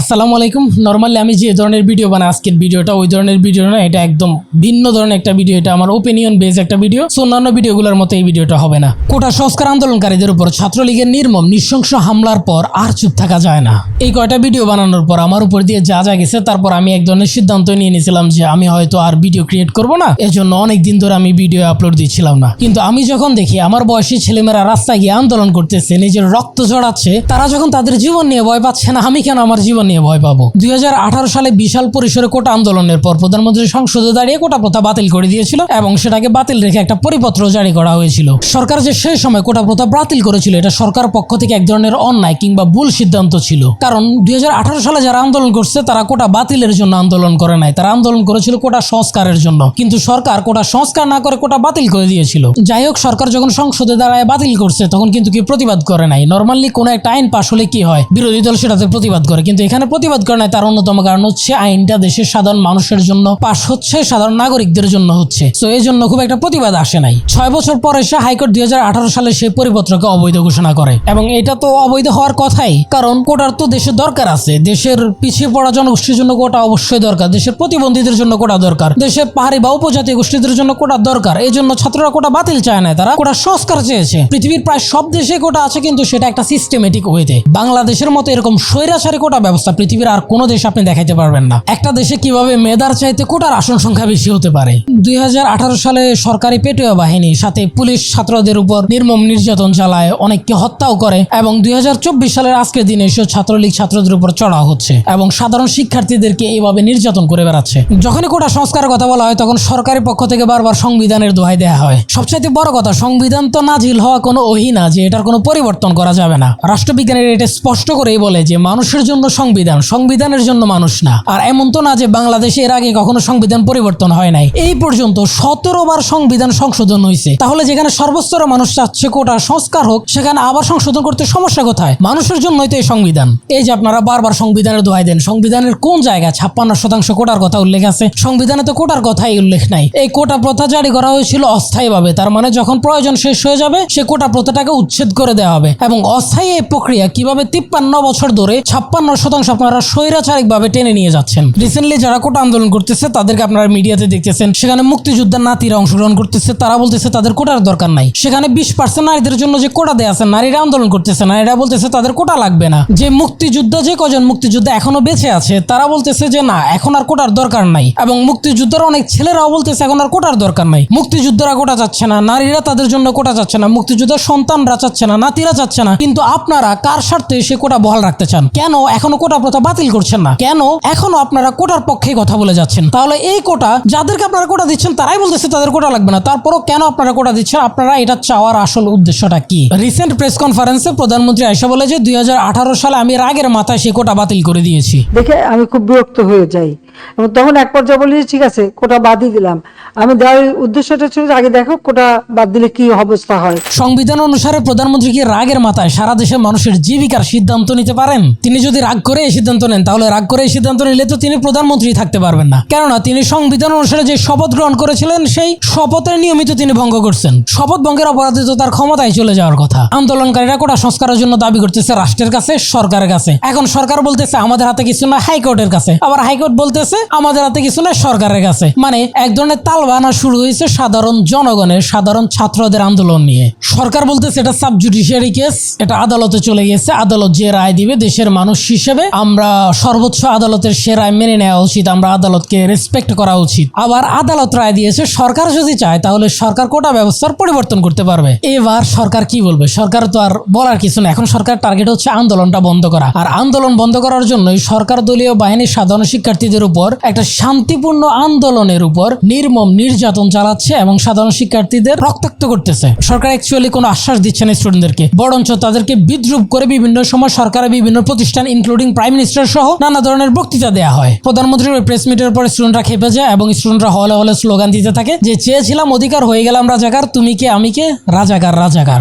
আসসালামু আলাইকুম। নর্মালি আমি যে ধরনের ভিডিও বানাই, আজকের ভিডিওটা ওই ধরনের ভিডিও না, এটা একদম ভিন্ন ধরনের একটা ভিডিও এটা আমার ওপিনিয়ন বেস একটা ভিডিও সো অন্যান্য ভিডিওগুলোর মতো এই ভিডিওটা হবে না। কোটা সংস্কার আন্দোলনকারীদের উপর ছাত্রলীগের নির্মম, নৃশংস হামলার পর আর চুপ থাকা যায় না। এই কয়টা ভিডিও বানানোর পর আমার উপর দিয়ে যা যা গেছে, তারপর আমি এক ধরনের সিদ্ধান্ত নিয়ে নিয়েছিলাম যে আমি হয়তো আর ভিডিও ক্রিয়েট করব না, এজন্য অনেক দিন ধরে আমি ভিডিও আপলোড দিচ্ছিলাম না। কিন্তু আমি যখন দেখি আমার বয়সী ছেলেমেয়েরা রাস্তায় গিয়ে আন্দোলন করতেছে, নিজের রক্ত ঝরাচ্ছে, তারা যখন তাদের জীবন নিয়ে ভয় পাচ্ছে না, আমি কেন আমার জীবন নিয়ে ভয় পাবো। দুই হাজার আঠারো সালে বিশাল পরিসরে কোটা আন্দোলনের পর প্রধানমন্ত্রী সংসদে দাঁড়িয়ে কোটা প্রথা বাতিল করে দিয়েছিল এবং সেটাকে বাতিল রেখে একটা পরিপত্র জারি করা হয়েছিল। সরকার যে সেই সময় কোটা প্রথা বাতিল করেছিল, এটা সরকার পক্ষ থেকে এক ধরনের অন্যায় কিংবা ভুল সিদ্ধান্ত ছিল। কারণ দুই সালে যারা আন্দোলন করছে, তারা কোটা বাতিলের জন্য আন্দোলন করে নাই। তারা আন্দোলন করেছিল কোটা সংস্কারের জন্য। কিন্তু সরকার কোটা সংস্কার না করে কোটা বাতিল করে দিয়েছিল। যাই হোক, সরকার যখন সংসদে দাঁড়ায় বাতিল করছে, তখন কিন্তু কি প্রতিবাদ করে নাই। নর্মালি কোনো একটা আইন পাশ হলে কি হয়? বিরোধী দল সেটাতে প্রতিবাদ করে, কিন্তু এখানে প্রতিবাদ করে নাই, তার অন্যতম কারণ হচ্ছে আইনটা দেশের সাধারণ মানুষের জন্য পাশ হচ্ছে, সাধারণ নাগরিকদের জন্য হচ্ছে। তো এই জন্য খুব একটা প্রতিবাদ আসে নাই। ছয় বছর পর এসে হাইকোর্ট দুই সালে সেই পরিপত্রকে অবৈধ ঘোষণা করে। এবং এটা তো অবৈধ হওয়ার কথাই, কারণ কোটার তো দেশের দরকার আছে। দেশের পিছিয়ে পড়া জনগোষ্ঠীর জন্য কোটা অবশ্যই দরকার। দেশের প্রতিবন্ধীদের জন্য কোটা দরকার। দেশের পাহাড়ি বা উপজাতি গোষ্ঠীদের জন্য কোটা দরকার। এই জন্য ছাত্ররা কোটা বাতিল চায় না তারা কোটা সংস্কার চেয়েছে। পৃথিবীর প্রায় সব দেশে কোটা আছে, কিন্তু সেটা একটা সিস্টেমেটিক ওয়েতে বাংলাদেশের মতো এরকম স্বৈরাচারী কোটা ব্যবস্থা পৃথিবীর আর কোনো দেশে আপনি দেখাইতে পারবেন না। একটা দেশে কীভাবে মেধার চাইতে কোটার আসন সংখ্যা বেশি হতে পারে? দুই সালে সরকারি পেটুয়া বাহিনী, সাথে পুলিশ ছাত্রদের উপর নির্মম নির্যাতন চালায়, অনেককে হত্যাও করে এবং দুই সালের আজকের দিনে এসে ছাত্রলীগ ছাত্রদের উপর চড়াও হচ্ছে এবং সাধারণ শিক্ষার্থীদেরকে এইভাবে নির্যাতন করে বেড়াচ্ছে। যখনই কোটা সংস্কারের কথা বলা হয়, তখন সরকারি পক্ষ থেকে বারবার সংবিধানের দোহাই দেওয়া হয়। সবচাইতে বড় কথা, সংবিধান তো নাজিল হওয়া কোনো ওহি না যে এটার কোনো পরিবর্তন করা যাবে না। রাষ্ট্রবিজ্ঞানের এটা স্পষ্ট করেই বলে যে, মানুষের জন্য সংবিধান সংবিধানের জন্য মানুষ না। আর এমন তো না যে বাংলাদেশে এর আগে কখনো সংবিধান পরিবর্তন হয় নাই। এই পর্যন্ত সতেরো বার সংবিধান সংশোধন হয়েছে তাহলে যেখানে সর্বস্তরের মানুষ চাচ্ছে কোটা সংস্কার হোক, সেখানে আবার সংশোধন করতে সমস্যা কোথায়? মানুষের জন্যই তো এই সংবিধান। এই যে আপনারা বারবার সংবিধানের দোহাই দেন, সংবিধানের কোন জায়গায় ছাপ্পান্ন শতাংশ কোটার কথা উল্লেখ আছে। সংবিধানে তো কোটার কথাই উল্লেখ নাই। এই কোটা প্রথা জারি করা হয়েছিল অস্থায়ীভাবে। তার মানে যখন প্রয়োজন শেষ হয়ে যাবে, সে কোটা প্রথাটাকে উচ্ছেদ করে দেওয়া হবে। এবং অস্থায়ী এই প্রক্রিয়া কীভাবে তিপ্পান্ন বছর ধরে ছাপ্পান্ন শতাংশ আপনারা স্বৈরাচারিক ভাবে টেনে নিয়ে যাচ্ছেন। রিসেন্টলি যারা কোটা আন্দোলন করতেছে, তাদেরকে আপনারা মিডিয়াতে দেখতেছেন। সেখানে মুক্তিযোদ্ধার নাতিরা অংশগ্রহণ করতেছে, তারা বলতেছে তাদের কোটার দরকার নাই। সেখানে বিশ পার্সেন্ট নারীদের জন্য যে কোটা দেয়া আছে, নারীরা আন্দোলন করতেছে, নারীরা বলতেছে তাদের কোটা লাগবে না। যে মুক্তিযোদ্ধা, যে কজন মুক্তিযোদ্ধা এখনও বেঁচে আছে, তারা বলতেছে যে না, এখন আর কোটার দরকার নাই। এবং মুক্তিযোদ্ধার অনেক ছেলেরাও বলতেছে এখন আর কোটার দরকার নাই। মুক্তিযোদ্ধারা কোটা চাচ্ছে না, নারীরা তাদের জন্য কোটা চাচ্ছে না, মুক্তিযোদ্ধার সন্তানরা চাচ্ছে না, নাতিরা চাচ্ছে না। কিন্তু আপনারা কার স্বার্থে সে কোটা বহাল রাখতে চান? কেন এখনও কোটা প্রথা বাতিল করছেন না। কেন? এখনও আপনারা কোটার পক্ষে কথা বলে যাচ্ছেন। তাহলে এই কোটা, যাদেরকে আপনারা কোটা দিচ্ছেন, তারাই বলতেছে তাদের কোটা লাগবে না। তারপরও কেন আপনারা কোটা দিচ্ছেন? আপনারা এটা চাওয়ার আসল উদ্দেশ্যটা কি? রিসেন্ট প্রেস কনফারেন্সে প্রধানমন্ত্রী আয়সা বলে যে, দুই হাজার আঠারো সালে আমি রাগের মাথায় সে কোটা বাতিল করে দিয়েছি। দেখে আমি খুব বিরক্ত হয়ে যাই। এবং তখন এক পর্যায়ে বলি ঠিক আছে, কোটা বাদই দিলাম। আমি দেওয়ার উদ্দেশ্যটা ছিল আগে দেখো কোটা বাদ দিলে কি অবস্থা হয়? সংবিধান অনুসারে প্রধানমন্ত্রী কি রাগের মাথায় সারা দেশের মানুষের জীবিকার সিদ্ধান্ত নিতে পারেন? তিনি যদি রাগ করে এই সিদ্ধান্ত নেন, তাহলে রাগ করে এই সিদ্ধান্ত নিলে তো তিনি প্রধানমন্ত্রী থাকতে পারবেন না। কেননা, তিনি সংবিধান অনুসারে যে শপথ গ্রহণ করেছিলেন, সেই শপথের নিয়মিত তিনি ভঙ্গ করছেন। শপথ ভঙ্গের অপরাধে তো তার ক্ষমতায় চলে যাওয়ার কথা। আন্দোলনকারীরা কোটা সংস্কারের জন্য দাবি করতেছে রাষ্ট্রের কাছে, সরকারের কাছে। এখন সরকার বলতেছে, আমাদের হাতে কিছু না, হাইকোর্টের কাছে। আবার হাইকোর্ট বলতেছে আমাদের হাতে কিছু না সরকারের কাছে। মানে এক ধরনের তাল বানা শুরু হয়েছে সাধারণ জনগণের, সাধারণ ছাত্রদের আন্দোলন নিয়ে। সরকার বলতেছে, এটা সাব জুডিশিয়ারি কেস এটা আদালতে চলে গেছে, আদালত যে রায় দিবে দেশের মানুষ হিসেবে আমরা সর্বোচ্চ আদালতের সে রায় মেনে নেওয়া উচিত, আমরা আদালতকে রেসপেক্ট করা উচিত। আবার আদালত রায় দিয়েছে, সরকার যদি চায়, তাহলে সরকার কোটা ব্যবস্থার পরিবর্তন করতে পারবে। এবার সরকার কি বলবে? সরকার তো আর বলার কিছু না এখন সরকার টার্গেট হচ্ছে আন্দোলনটা বন্ধ করা। আর আন্দোলন বন্ধ করার জন্যই সরকার দলীয় বাহিনীর সাধারণ শিক্ষার্থীদের উপর একটা শান্তিপূর্ণ আন্দোলনের উপর নির্মম নির্যাতন চালাচ্ছে এবং সাধারণ শিক্ষার্থীদের রক্তাক্ত করতেছে। সরকার অ্যাকচুয়ালি কোনো আশ্বাস দিচ্ছে না স্টুডেন্টদেরকে বরঞ্চ তাদেরকে বিদ্রুপ করে বিভিন্ন সময় সরকারের বিভিন্ন প্রতিষ্ঠান ইনক্লুডিং প্রাইম মিনিস্টার সহ নানা ধরনের বক্তৃতা দেওয়া হয়। প্রধানমন্ত্রীর প্রেস মিটের পরে স্টুডেন্টরা খেপে যায় এবং স্টুডেন্টরা হলে হলে স্লোগান দিতে থাকে যে, চেয়েছিলাম অধিকার, হয়ে গেলাম রাজাকার। তুমি কে, আমি কে? রাজাকার রাজাকার।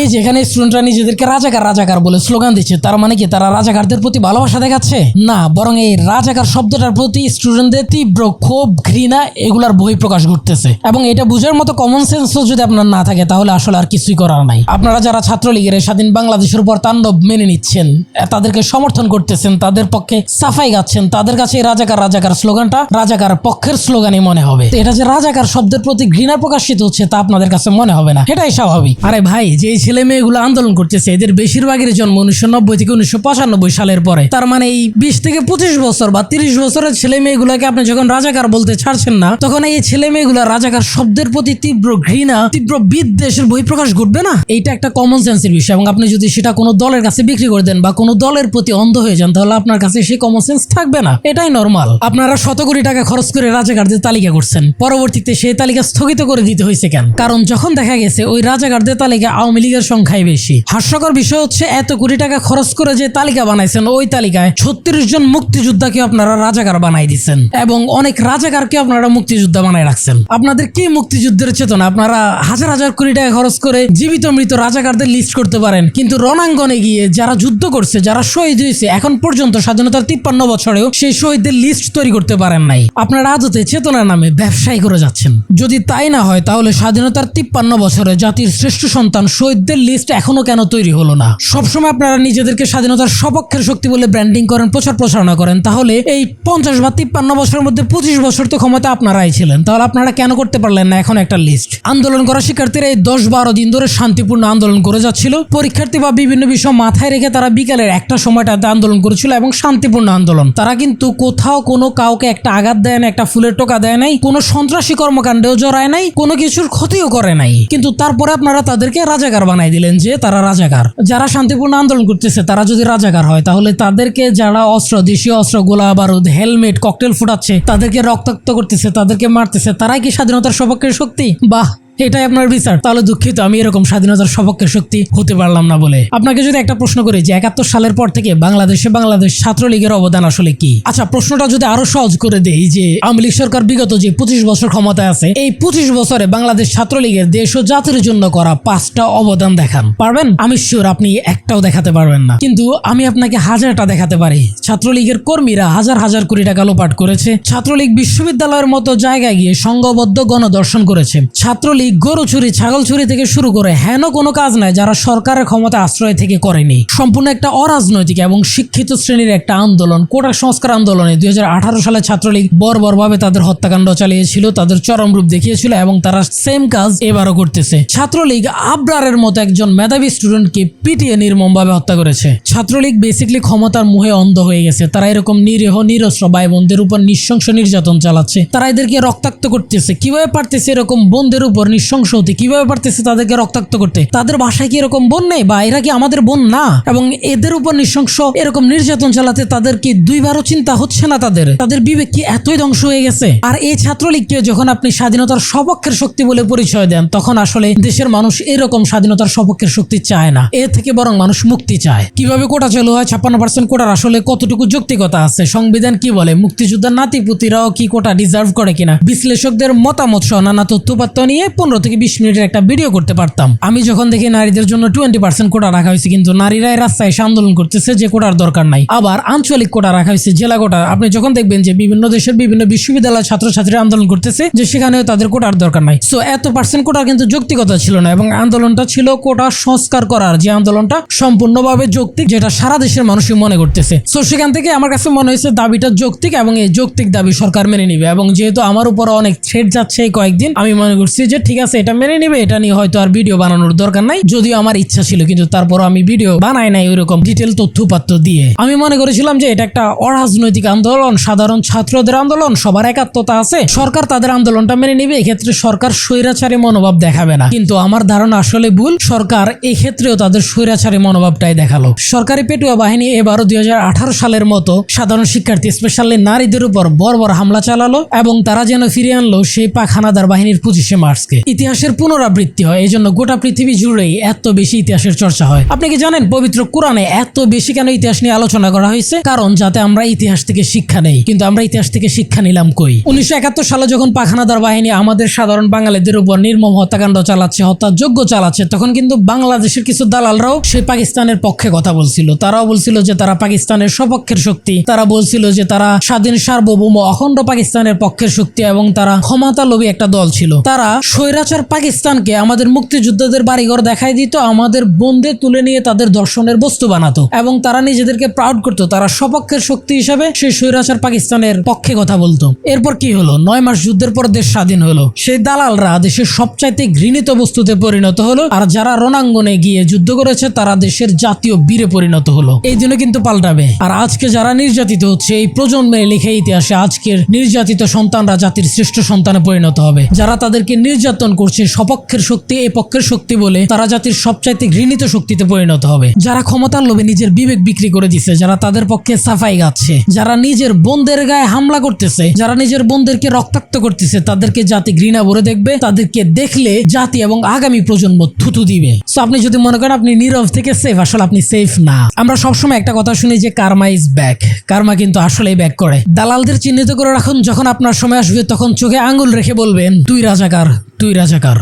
এই যেখানে স্টুডেন্টরা নিজেদেরকে রাজাকার রাজাকার বলে স্লোগান দিচ্ছে, তার মানে কি তারা রাজাকারদের প্রতি ভালোবাসা দেখাচ্ছে? না, বরং এই রাজাকার শব্দটার প্রতি স্টুডেন্টদের তীব্র ক্ষোভ, ঘৃণা এগুলার বই প্রকাশ ঘটতেছে। এবং এটা বুঝার মতো কমন সেন্সও যদি আপনার না থাকে, তাহলে আসলে আর কিছুই করার নাই। আপনারা যারা ছাত্রলীগের স্বাধীন বাংলাদেশের উপর তাণ্ডব মেনে নিচ্ছেন তাদেরকে সমর্থন করতেছেন, তাদের পক্ষে সাফাই গাচ্ছেন, তাদের কাছে এই রাজাকার রাজাকার স্লোগানটা রাজাকার পক্ষের স্লোগানই মনে হবে। এটা যে রাজাকার শব্দের প্রতি ঘৃণা প্রকাশিত হচ্ছে, তা আপনাদের কাছে মনে হবে না। এটাই স্বাভাবিক। আরে ভাই, যে ছেলে মেয়েগুলো আন্দোলন করতেছে। এদের বেশিরভাগের জন্ম উনিশশো নব্বই থেকে উনিশশো পঁচানব্বই সালের পরে। তার মানে এই বিশ থেকে পঁচিশ বছর বা তিরিশ বছরের ছেলে মেয়েগুলোকে আপনি যখন রাজাকার বলতে ছাড়ছেন না, তখন এই ছেলে মেয়েগুলো রাজাকার শব্দের প্রতি তীব্র ঘৃণা, তীব্র বিদ্বেষের বহিঃপ্রকাশ ঘটবে না? এইটা একটা কমন সেন্সের বিষয় এবং আপনি যদি সেটা কোনো দলের কাছে বিক্রি করে দেন বা কোনো দলের প্রতি অন্ধ হয়ে যান, তাহলে আপনার কাছে সেই কমন সেন্স থাকবে না। এটাই নর্মাল আপনারা শত কোটি টাকা খরচ করে রাজাকারদের তালিকা করছেন। পরবর্তীতে সেই তালিকা স্থগিত করে দিতে হয়েছে কেন? কারণ যখন দেখা গেছে, ওই রাজাকারদের তালিকা আওয়ামী লীগের সংখ্যাই বেশি। হাস্যকর বিষয় হচ্ছে, এত কোটি টাকা খরচ করে যে তালিকা বানাইছেন, ওই তালিকায় ছত্রিশ জন মুক্তিযোদ্ধাকে আপনারা রাজাকার বানাই দিচ্ছেন এবং অনেক রাজাকারকে আপনারা মুক্তিযোদ্ধা বানাই রাখছেন। আপনাদের কি মুক্তিযুদ্ধের চেতনা? আপনারা হাজার হাজার কোটি টাকা খরচ করে জীবিত মৃত রাজাকারদের লিস্ট করতে পারেন, কিন্তু রণাঙ্গনে গিয়ে যারা যুদ্ধ করছে, যারা শহীদ হয়েছে, এখন পর্যন্ত স্বাধীনতার তিপ্পান্ন বছরেও সেই শহীদদের লিস্ট তৈরি করতে পারেন নাই। আপনারা আদতে চেতনার নামে ব্যবসায়ী করে যাচ্ছেন। যদি তাই না হয়, তাহলে স্বাধীনতার তিপ্পান্ন বছরে জাতির শ্রেষ্ঠ সন্তান শহীদদের লিস্ট এখনও কেন তৈরি হলো না? সবসময় আপনারা নিজেদেরকে স্বাধীনতার সপক্ষের শক্তি বলে ব্র্যান্ডিং করেন, প্রচার প্রচারণা করেন, তাহলে এই পঞ্চাশ বা তিপ্পান্ন বছরের মধ্যে পঁচিশ বছর তো ক্ষমতা আপনারাই ছিলেন। তাহলে আপনারা কেন করতে পারলেন না এখন একটা লিস্ট আন্দোলন করা শিক্ষার্থীরা এই দশ বারো দিন ধরে শান্তিপূর্ণ আন্দোলন করে যাচ্ছিল। পরীক্ষার্থী বা বিভিন্ন বিষয় মাথায় রেখে তারা বিকালের একটা সময়টাতে আন্দোলন করেছিল এবং শান্তিপূর্ণ আন্দোলন। তারা কিন্তু কোথাও কোনো কাউকে একটা আঘাত দেয় না একটা ফুলের টোকা দেয় নাই, কোনো সন্ত্রাসী কর্মকাণ্ডেও জড়ায় নাই, কোনো কিছুর ক্ষতিও করে নাই। কিন্তু তারপরে আপনারা তাদেরকে রাজাকার বানাই দিলেন যে তারা রাজাকার। যারা শান্তিপূর্ণ আন্দোলন করতেছে, তারা যদি রাজাকার হয়, তাহলে তাদেরকে যারা অস্ত্র, দেশীয় অস্ত্র, গোলা বারুদ, হেলমেট, ককটেল ফুটাচ্ছে, তাদেরকে রক্তাক্ত করতেছে, তাদেরকে মারতেছে, তারাই কি স্বাধীনতার সপক্ষের শক্তি? বাহ! এটাই আপনার বিচার। তাহলে দুঃখিত, আমি এরকম স্বাধীনতার সপক্ষের শক্তি হতে পারলাম না বলে। আপনাকে যদি একটা প্রশ্ন করি যে একাত্তর সালের পর থেকে বাংলাদেশে বাংলাদেশ ছাত্রলীগের অবদান আসলে কি? আচ্ছা প্রশ্নটা যদি আরও সহজ করে দেই যে, আওয়ামী লীগ সরকার বিগত যে পঁচিশ বছর ক্ষমতায় আছে, এই পঁচিশ বছরে বাংলাদেশ ছাত্রলীগের দেশ ও জাতির জন্য করা পাঁচটা অবদান দেখান। পারবেন? আমি শিওর আপনি একটাও দেখাতে পারবেন না। কিন্তু আমি আপনাকে হাজারটা দেখাতে পারি। ছাত্রলীগের কর্মীরা হাজার হাজার কোটি টাকা লোপাট করেছে। ছাত্রলীগ বিশ্ববিদ্যালয়ের মতো জায়গায় গিয়ে সংঘবদ্ধ গণদর্শন করেছে। ছাত্রলীগ গরু চুরি, ছাগল চুরি থেকে শুরু করে হেন কোনো কাজ নাই যারা সরকারের ক্ষমতা আশ্রয় থেকে করেনি। সম্পূর্ণ একটা অরাজনৈতিক এবং শিক্ষিত শ্রেণির একটা আন্দোলন। কোটা সংস্কার আন্দোলনে দুই হাজার আঠারো সালে ছাত্রলীগ বর্বরভাবে তাদের হত্যাকাণ্ড চালিয়েছিল, তাদের চরম রূপ দেখিয়েছিল এবং তারা সেম কাজ এবারও করতেছে। ছাত্রলীগ আবরারের মতো একজন মেধাবী স্টুডেন্টকে পিটিয়ে নির্মমভাবে হত্যা করেছে। ছাত্রলীগ বেসিকলি ক্ষমতার মুহে অন্ধ হয়ে গেছে। তারা এরকম নিরীহ, নিরস্ত্র ভাই বোনদের উপর নৃশংস নির্যাতন চালাচ্ছে। তারা এদেরকে রক্তাক্ত করতেছে। কীভাবে পারতেছে এরকম বোনদের উপর নৃশংস হতে কীভাবে পারতেছে তাদেরকে রক্তাক্ত করতে? তাদের বাসায় কি এরকম বোন নেই? বা এরা কি আমাদের বোন না? এবং এদের উপর নৃশংস এরকম নির্যাতন চালাতে তাদের কি দুইবারও চিন্তা হচ্ছে না তাদের? তাদের বিবেক কি এতই ধ্বংস হয়ে গেছে? আর এই ছাত্রলীগকে যখন আপনি স্বাধীনতার সপক্ষের শক্তি বলে পরিচয় দেন, তখন আসলে দেশের মানুষ এরকম স্বাধীনতার সপক্ষের শক্তি চায় না। এর থেকে বরং মানুষ মুক্তি চায়। কীভাবে কোটা চালু হয়? ছাপ্পান্ন পার্সেন্ট কোটার আসলে কতটুকু যৌক্তিকতা আছে? সংবিধান কি বলে? মুক্তিযোদ্ধার নাতিপুতিরাও কি কোটা ডিজার্ভ করে কিনা? বিশ্লেষকদের মতামত সহ নানা তথ্যপাত্র নিয়ে পনেরো থেকে বিশ মিনিটের একটা ভিডিও করতে পারতাম। আমি যখন দেখি নারীদের জন্য টোয়েন্টি পার্সেন্ট কোটা রাখা হয়েছে, কিন্তু নারীরাই রাস্তায় এসে আন্দোলন করতেছে যে কোটার দরকার নাই। আবার আঞ্চলিক কোটা রাখা হয়েছে, জেলা কোটা আপনি যখন দেখবেন যে বিভিন্ন দেশের বিভিন্ন বিশ্ববিদ্যালয়ের ছাত্রছাত্রীরা আন্দোলন করতেছে যে সেখানেও তাদের কোটার দরকার নাই। সো এত পার্সেন্ট কোটার কিন্তু যৌক্তিকতা ছিল না এবং আন্দোলনটা ছিল কোটা সংস্কার করার। যে আন্দোলনটা সম্পূর্ণভাবে যৌক্তিক, যেটা সারা দেশের মানুষই মনে করতেছে। সো সেখান থেকে আমার কাছে মনে হয়েছে দাবিটা যৌক্তিক এবং এই যৌক্তিক দাবি সরকার মেনে নিবে এবং যেহেতু আমার উপর অনেক থ্রেড যাচ্ছে এই কয়েকদিন, আমি মনে করছি যে আছে, এটা মেনে নিবে, এটা নিয়ে হয়তো আর ভিডিও বানানোর দরকার নাই। যদিও আমার ইচ্ছা ছিল, কিন্তু তারপর আমি ভিডিও বানাই নাই ওইরকম ডিটেল তথ্যপাত্র দিয়ে। আমি মনে করেছিলাম যে এটা একটা অরাজনৈতিক আন্দোলন, সাধারণ ছাত্রদের আন্দোলন, সবার একাত্মতা আছে। সরকার তাদের আন্দোলনটা মেনে নিবে, এক্ষেত্রে সরকার স্বৈরাচারী মনোভাব দেখাবে না। কিন্তু আমার ধারণা আসলে ভুল, সরকার এক্ষেত্রেও তাদের স্বৈরাচারী মনোভাবটাই দেখাল। সরকারি পেটুয়া বাহিনী এবারও দুই হাজার আঠারো সালের মতো সাধারণ শিক্ষার্থী, স্পেশালি নারীদের উপর বর্বর হামলা চালালো এবং তারা যেন ফিরিয়ে আনলো সেই পাখানাদার বাহিনীর পঁচিশে মার্চকে। ইতিহাসের পুনরাবৃত্তি হয় এই জন্য গোটা পৃথিবী জুড়েই এত বেশি ইতিহাসের চর্চা হয়। আপনি কি জানেন পবিত্র কোরআনে এত বেশি কেন ইতিহাস নিয়ে আলোচনা করা হয়েছে? কারণ যাতে আমরা ইতিহাস থেকে শিক্ষা নেই, কিন্তু আমরা ইতিহাস থেকে শিক্ষা নিলাম কই? উনিশশো একাত্তর সালে যখন পাখানাদার বাহিনী আমাদের সাধারণ বাঙালিদের উপর নির্মম হত্যাকাণ্ড চালাচ্ছে হত্যাযোগ্য চালাচ্ছে, তখন কিন্তু বাংলাদেশের কিছু দালালরাও সেই পাকিস্তানের পক্ষে কথা বলছিল। তারাও বলছিল যে তারা পাকিস্তানের সপক্ষের শক্তি, তারা বলছিল যে তারা স্বাধীন সার্বভৌম অখণ্ড পাকিস্তানের পক্ষের শক্তি এবং তারা ক্ষমতা লোভী একটা দল ছিল। তারা স্বৈরাচার পাকিস্তানকে আমাদের মুক্তিযোদ্ধাদের বাড়িঘর দেখাই দিত, আমাদের বন্দে তুলে নিয়ে তাদের দর্শনের বস্তু বানাতো এবং তারা নিজেদেরকে প্রাউড করতো, তারা সপক্ষের শক্তি হিসাবে সেই স্বৈরাচার পাকিস্তানের পক্ষে কথা বলতো। এরপর কি হলো? নয় মাস যুদ্ধের পর দেশ স্বাধীন হলো। সেই দালালরা দেশের সবচাইতে ঘৃণিত বস্তুতে পরিণত হলো আর যারা রণাঙ্গনে গিয়ে যুদ্ধ করেছে, তারা দেশের জাতীয় বীরে পরিণত হলো। এই জন্য কিন্তু পাল্টাবে। আর আজকে যারা নির্যাতিত হচ্ছে, এই প্রজন্মে লিখে ইতিহাসে আজকের নির্যাতিত সন্তানরা জাতির শ্রেষ্ঠ সন্তানে পরিণত হবে। যারা তাদেরকে নির্যাতন করছে সপক্ষের শক্তি এই পক্ষের শক্তি বলে তারা জাতির সবচাইতে ঘৃণিত শক্তিতে পরিণত হবে। যারা ক্ষমতার লোভে নিজের বিবেক বিক্রি করে দিছে, যারা তাদের পক্ষে সাফাই গাচ্ছে, যারা নিজের বোনদের গায়ে হামলা করতেছে, যারা নিজের বোনদেরকে রক্তাক্ত করতেছে, তাদেরকে জাতি ঘৃণা ভরে দেখবে, তাদেরকে দেখলে জাতি এবং আগামী প্রজন্ম থুতু দিবে। সো আপনি যদি মনে করেন আপনি নীরব থেকে সেফ আসলে আপনি সেফ না। আমরা সবসময় একটা কথা শুনি যে কার্মা ইজ ব্যাক কার্মা কিন্তু আসলেই ব্যাক করে। দালালদের চিহ্নিত করে রাখুন, যখন আপনার সময় আসবে, তখন চোখে আঙ্গুল রেখে বলবেন তুই রাজাকার তুই রাজাকার